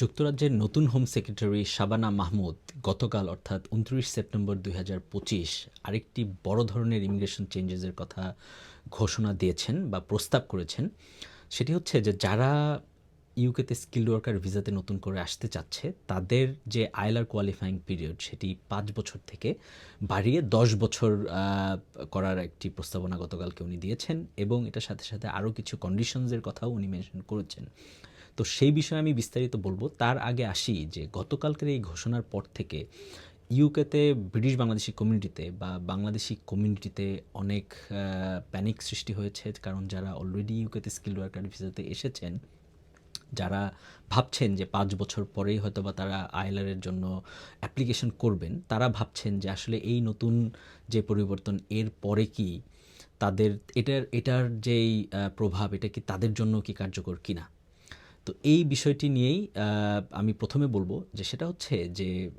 যুক্তরাজ্যের নতুন home secretary Shabana Mahmud গতকাল, অর্থাৎ উনত্রিশ সেপ্টেম্বর দুই হাজার পঁচিশ, আরেকটি বড় ধরনের ইমিগ্রেশন চেঞ্জেসের কথা ঘোষণা দিয়েছেন বা প্রস্তাব করেছেন। সেটি হচ্ছে যে, যারা ইউকেতে স্কিল্ড ওয়ার্কার ভিসাতে নতুন করে আসতে চাচ্ছে, তাদের যে আইলার কোয়ালিফাইং পিরিয়ড সেটি পাঁচ বছর থেকে বাড়িয়ে দশ বছর করার একটি প্রস্তাবনা গতকালকে উনি দিয়েছেন এবং এটার সাথে সাথে আরও কিছু কন্ডিশনসের কথাও উনি মেনশন করেছেন। তো সেই বিষয়ে আমি বিস্তারিত বলব। তার আগে আসি যে গতকালকের এই ঘোষণার পর থেকে ইউকেতে ব্রিটিশ বাংলাদেশি কমিউনিটিতে বা বাংলাদেশি কমিউনিটিতে অনেক প্যানিক সৃষ্টি হয়েছে। কারণ যারা অলরেডি ইউকেতে স্কিল ওয়ার্কার ভিসাতে এসেছেন, যারা ভাবছেন যে পাঁচ বছর পরেই হয়তো বা তারা আইলারের জন্য অ্যাপ্লিকেশন করবেন, তারা ভাবছেন যে আসলে এই নতুন যে পরিবর্তন, এর পরে কি তাদের, এটার এটার যেই প্রভাব, এটা কি তাদের জন্য কি কার্যকর কিনা? তো এই বিষয়টি নিয়েই আমি প্রথমে বলব যে সেটা হচ্ছে যে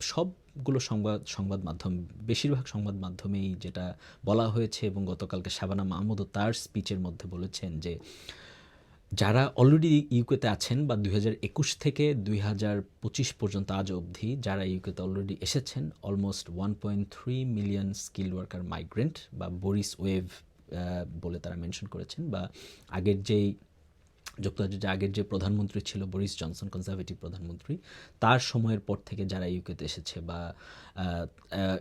সবগুলো সংবাদ সংবাদ মাধ্যম, বেশিরভাগ সংবাদ মাধ্যমেই যেটা বলা হয়েছে এবং গতকালকে শাবানা মাহমুদও তার স্পিচের মধ্যে বলেছেন যে যারা অলরেডি ইউকেতে আছেন বা একুশ থেকে দুই পর্যন্ত আজ অবধি যারা ইউকেতে অলরেডি এসেছেন almost one point three million skill worker migrant বা বরিস ওয়েভ বলে তারা মেনশন করেছেন বা আগের যেই যুক্তরাজ্যের যে আগের যে প্রধানমন্ত্রী ছিল, বরিস জনসন কনজারভেটিভ প্রধানমন্ত্রী, তার সময়ের পর থেকে যারা ইউকেতে এসেছে বা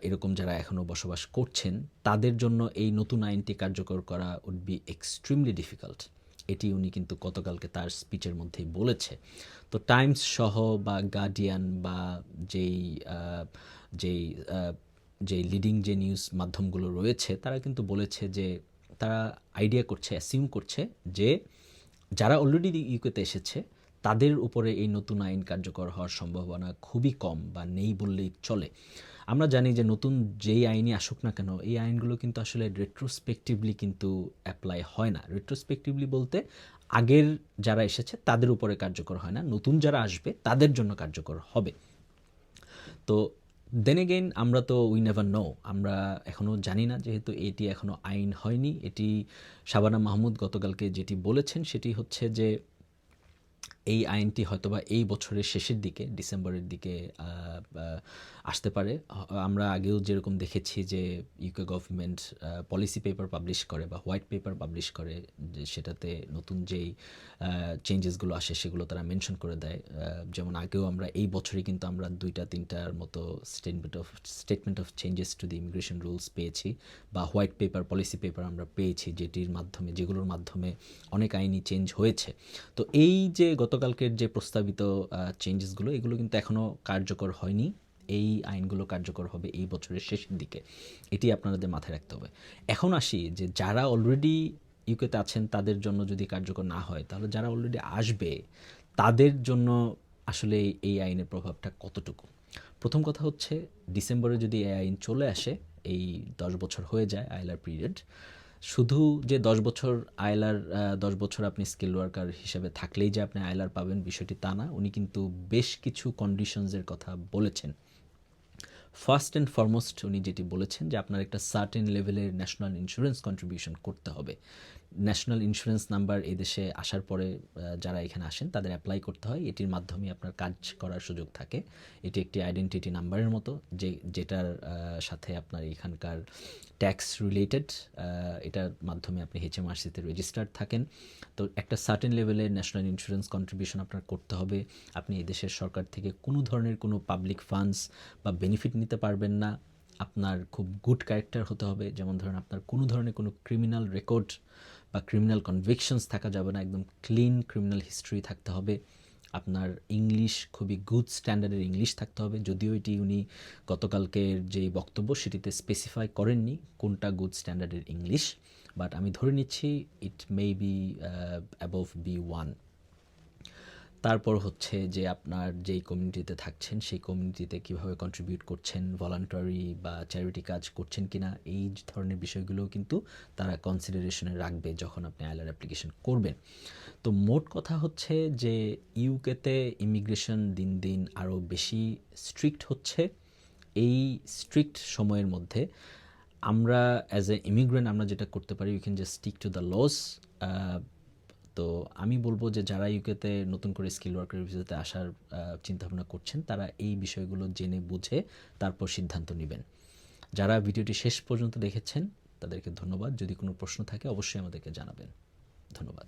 এরকম যারা এখনও বসবাস করছেন, তাদের জন্য এই নতুন আইনটি কার্যকর করা উড বি এক্সট্রিমলি ডিফিকাল্ট এটি উনি কিন্তু গতকালকে তার স্পিচের মধ্যেই বলেছে। তো টাইমস সহ বা গার্ডিয়ান বা যেই যেই যে লিডিং যে নিউজ মাধ্যমগুলো রয়েছে, তারা কিন্তু বলেছে যে, তারা আইডিয়া করছে অ্যাসিউম করছে যে যারা অলরেডি ইউকেতে এসেছে, তাদের উপরে এই নতুন আইন কার্যকর হওয়ার সম্ভাবনা খুবই কম বা নেই বললেই চলে। আমরা জানি যে নতুন যেই আইনই আসুক না কেন, এই আইনগুলো কিন্তু আসলে রেট্রোস্পেকটিভলি কিন্তু অ্যাপ্লাই হয় না। রেট্রোস্পেকটিভলি বলতে আগের যারা এসেছে, তাদের উপরে কার্যকর হয় না। নতুন যারা আসবে, তাদের জন্য কার্যকর হবে। তো দেন এগেইন আমরা তো উই নেভার নো আমরা এখনও জানি না, যেহেতু এটি এখনও আইন হয়নি। এটি শাবানা মাহমুদ গতকালকে যেটি বলেছেন, সেটি হচ্ছে যে এই আইনটি হয়তোবা এই বছরের শেষের দিকে, ডিসেম্বরের দিকে আসতে পারে। আমরা আগেও যেরকম দেখেছি যে UK government policy paper publish করে বা হোয়াইট পেপার পাবলিশ করে যে সেটাতে নতুন যেই চেঞ্জেসগুলো আসে সেগুলো তারা মেনশন করে দেয়। যেমন আগেও আমরা এই বছরই কিন্তু আমরা দুইটা, তিনটার মতো statement of statement of changes to the immigration rules পেয়েছি বা হোয়াইট পেপার পলিসি পেপার আমরা পেয়েছি যেটির মাধ্যমে, যেগুলোর মাধ্যমে অনেক আইনি চেঞ্জ হয়েছে। তো এই যে গতকালকের যে প্রস্তাবিত চেঞ্জেসগুলো এগুলো কিন্তু এখনও কার্যকর হয়নি। এই আইনগুলো কার্যকর হবে এই বছরের শেষের দিকে। এটি আপনাদের মাথায় রাখতে হবে। এখন আসি যে যারা অলরেডি ইউকেতে আছেন, তাদের জন্য যদি কার্যকর না হয়, তাহলে যারা অলরেডি আসবে, তাদের জন্য আসলে এই আইনের প্রভাবটা কতটুকু? প্রথম কথা হচ্ছে, ডিসেম্বরে যদি এই আইন চলে আসে, এই দশ বছর হয়ে যায় আইলার পিরিয়ড শুধু যে দশ বছর আয়লার দশ বছর আপনি স্কিল ওয়ার্কার হিসেবে থাকলেই যে আপনি আয়লার পাবেন বিষয়টি তা না। উনি কিন্তু বেশ কিছু কন্ডিশনসের কথা বলেছেন। ফার্স্ট অ্যান্ড ফরমোস্ট উনি যেটি বলেছেন যে আপনার একটা সার্টেন লেভেলের ন্যাশনাল ইন্স্যুরেন্স কন্ট্রিবিউশন করতে হবে। ন্যাশনাল ইন্স্যুরেন্স নাম্বার এদেশে আসার পরে যারা এখানে আসেন, তাদের অ্যাপ্লাই করতে হয়। এটির মাধ্যমে আপনার কাজ করার সুযোগ থাকে। এটি একটি আইডেন্টিটি নাম্বারের মতো, যে, যেটার সাথে আপনার এখানকার ট্যাক্স রিলেটেড এটার মাধ্যমে আপনি এইচএমআরসিতে রেজিস্টার্ড থাকেন। তো একটা সার্টেন লেভেলের ন্যাশনাল ইন্স্যুরেন্স কন্ট্রিবিউশন আপনার করতে হবে। আপনি এদেশের সরকার থেকে কোনো ধরনের কোনো পাবলিক ফান্ডস বা বেনিফিট নিতে পারবেন না। আপনার খুব গুড ক্যারেক্টার হতে হবে। যেমন ধরেন আপনার কোনো ধরনের কোনো ক্রিমিনাল রেকর্ড বা ক্রিমিনাল কনভিকশনস থাকা যাবে না। একদম ক্লিন ক্রিমিনাল হিস্ট্রি থাকতে হবে। আপনার ইংলিশ খুবই গুড স্ট্যান্ডার্ডের ইংলিশ থাকতে হবে। যদিও এটি উনি গতকালকের যে বক্তব্য সেটিতে স্পেসিফাই করেননি কোনটা গুড স্ট্যান্ডার্ডের ইংলিশ বাট আমি ধরে নিচ্ছি it may be above B one তারপর হচ্ছে যে আপনার যেই কমিউনিটিতে থাকছেন, সেই কমিউনিটিতে কীভাবে কন্ট্রিবিউট করছেন ভলান্টারি বা চ্যারিটি কাজ করছেন কিনা, এই ধরনের বিষয়গুলোও কিন্তু তারা কনসিডারেশনে রাখবে যখন আপনি আইলার অ্যাপ্লিকেশন করবেন। তো মোট কথা হচ্ছে যে ইউকেতে ইমিগ্রেশন দিন দিন আরও বেশি স্ট্রিক্ট হচ্ছে। এই স্ট্রিক্ট সময়ের মধ্যে আমরা অ্যাজ এ ইমিগ্রেন্ট আমরা যেটা করতে পারি you can just stick to the loss তো আমি বলব যে যারা ইউকেতে নতুন করে স্কিল ওয়ার্কার ভিসাতে আসার চিন্তাভাবনা করছেন, তারা এই বিষয়গুলো জেনে বুঝে তারপর সিদ্ধান্ত নেবেন। যারা ভিডিওটি শেষ পর্যন্ত দেখেছেন, তাদেরকে ধন্যবাদ। যদি কোনো প্রশ্ন থাকে, অবশ্যই আমাদেরকে জানাবেন। ধন্যবাদ।